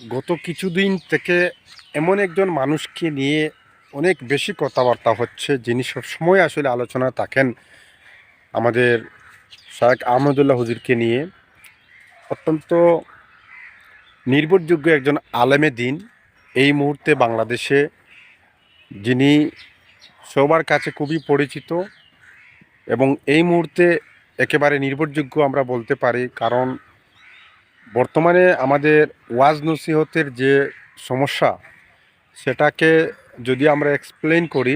গত কিছুদিন থেকে এমন একজন মানুষকে নিয়ে অনেক বেশি কথাবার্তা হচ্ছে, যিনি সবসময় আসলে আলোচনা থাকেন আমাদের শায়েক আহমদুল্লাহ হুজুরকে নিয়ে। অত্যন্ত নির্ভরযোগ্য একজন আলেমে দিন এই মুহূর্তে বাংলাদেশে, যিনি সবার কাছে খুবই পরিচিত এবং এই মুহূর্তে একেবারে নির্ভরযোগ্য আমরা বলতে পারি, কারণ বর্তমানে আমাদের ওয়াজ নসিহতের যে সমস্যা, সেটাকে যদি আমরা এক্সপ্লেন করি,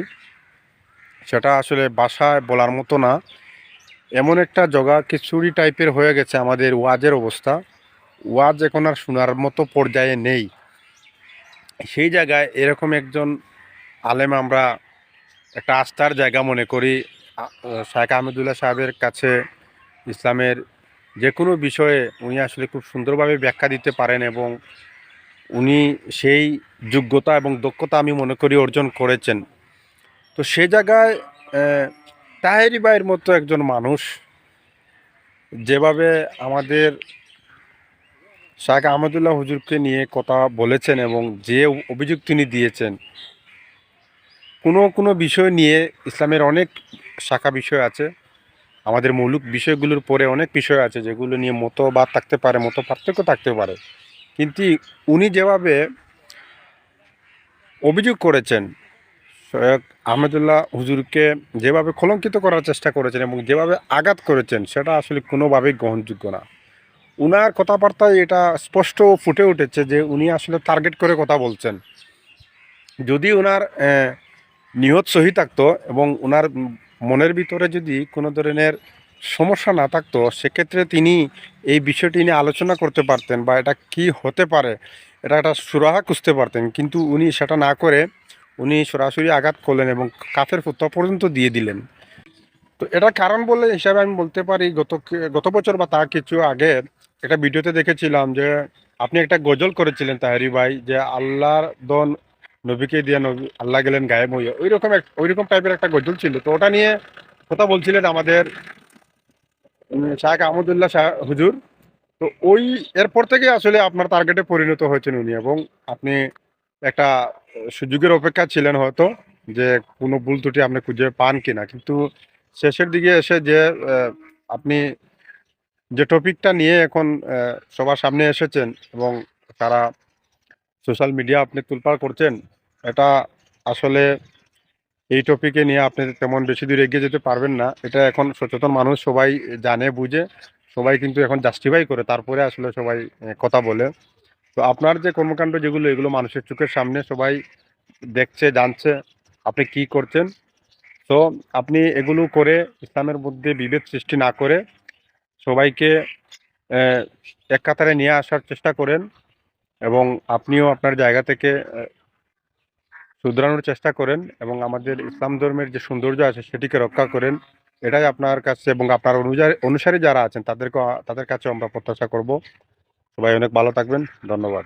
সেটা আসলে বাসায় বলার মতো না। এমন একটা জগা খিচুড়ি টাইপের হয়ে গেছে আমাদের ওয়াজের অবস্থা। ওয়াজ এখন আর শোনার মতো পর্যায়ে নেই। সেই জায়গায় এরকম একজন আলেম আমরা একটা আস্থার জায়গা মনে করি। শায়েখ আহমেদুল্লাহ সাহেবের কাছে ইসলামের যে কোনো বিষয়ে উনি আসলে খুব সুন্দরভাবে ব্যাখ্যা দিতে পারেন এবং উনি সেই যোগ্যতা এবং দক্ষতা আমি মনে করি অর্জন করেছেন। তো সে জায়গায় তাহেরি ভাইয়ের মতো একজন মানুষ যেভাবে আমাদের শাহ আহমদুল্লাহ হুজুরকে নিয়ে কথা বলেছেন এবং যে অভিযোগ তিনি দিয়েছেন, কোনো কোনো বিষয় নিয়ে ইসলামের অনেক শাখা বিষয় আছে। আমাদের মৌলিক বিষয়গুলোর পরে অনেক বিষয় আছে যেগুলো নিয়ে মতবাদ থাকতে পারে মত পার্থক্য থাকতে পারে। কিন্তু উনি যেভাবে অভিযোগ করেছেন, সৈয়দ আহমেদুল্লাহ হুজুরকে যেভাবে কলঙ্কিত করার চেষ্টা করেছেন এবং যেভাবে আঘাত করেছেন, সেটা আসলে কোনোভাবেই গ্রহণযোগ্য না। উনার কথাবার্তায় এটা স্পষ্ট ফুটে উঠেছে যে উনি আসলে টার্গেট করে কথা বলছেন। যদি ওনার নিহত সহি থাকতো এবং ওনার মনের ভিতরে যদি কোনো ধরনের সমস্যা না থাকতো, সেক্ষেত্রে তিনি এই বিষয়টি নিয়ে আলোচনা করতে পারতেন বা এটা কি হতে পারে, এটা একটা সুরাহা খুঁজতে পারতেন। কিন্তু উনি সেটা না করে উনি সরাসরি আঘাত করলেন এবং কাফের ফুত্তা পর্যন্ত দিয়ে দিলেন। তো এটা কারণ বলে হিসাবে আমি বলতে পারি, গত গত বছর বা তার কিছু আগে একটা ভিডিওতে দেখেছিলাম যে আপনি একটা গজল করেছিলেন তাহারি ভাই যে আল্লাহর দন নবীকে দিয়ে নবী আল্লাহ গেলেন গায়েব হইয়া। ওই রকম এক ওই রকম টাইপের একটা গজল ছিল। তো ওটা নিয়ে কথা বলছিলেন আমাদের শাহ আহমদুল্লাহ শাহ হুজুর। তো ওই, এরপর থেকে আসলে আপনার টার্গেটে পরিণত হয়েছেন উনি এবং আপনি একটা সুযোগের অপেক্ষা ছিলেন হয়তো যে কোনো ভুল ত্রুটি আপনি খুঁজে পান কিনা। কিন্তু শেষের দিকে এসে যে আপনি যে টপিকটা নিয়ে এখন সবার সামনে এসেছেন এবং তারা সোশ্যাল মিডিয়া আপনি তুলপাড় করছেন, এটা আসলে এই টপিকে নিয়ে আপনি তেমন বেশি দূর এগিয়ে যেতে পারবেন না। এটা এখন সচেতন মানুষ সবাই জানে, বুঝে, সবাই কিন্তু এখন জাস্টিফাই করে, তারপরে আসলে সবাই কথা বলে। তো আপনার যে কর্মকাণ্ড যেগুলো, এগুলো মানুষের চোখের সামনে সবাই দেখছে, জানছে, আপনি কি করছেন? তো আপনি এগুলো করে ইসলামের মধ্যে বিভেদ সৃষ্টি না করে সবাইকে এক কাতারে নিয়ে আসার চেষ্টা করেন। এবং আপনিও আপনার জায়গা থেকে শুধরানোর চেষ্টা করেন এবং আমাদের ইসলাম ধর্মের যে সৌন্দর্য আছে সেটিকে রক্ষা করেন। এটাই আপনার কাছে এবং আপনার অনুযায়ী, অনুসারী যারা আছেন তাদেরকে তাদের কাছে আমরা প্রত্যাশা করব। সবাই অনেক ভালো থাকবেন। ধন্যবাদ।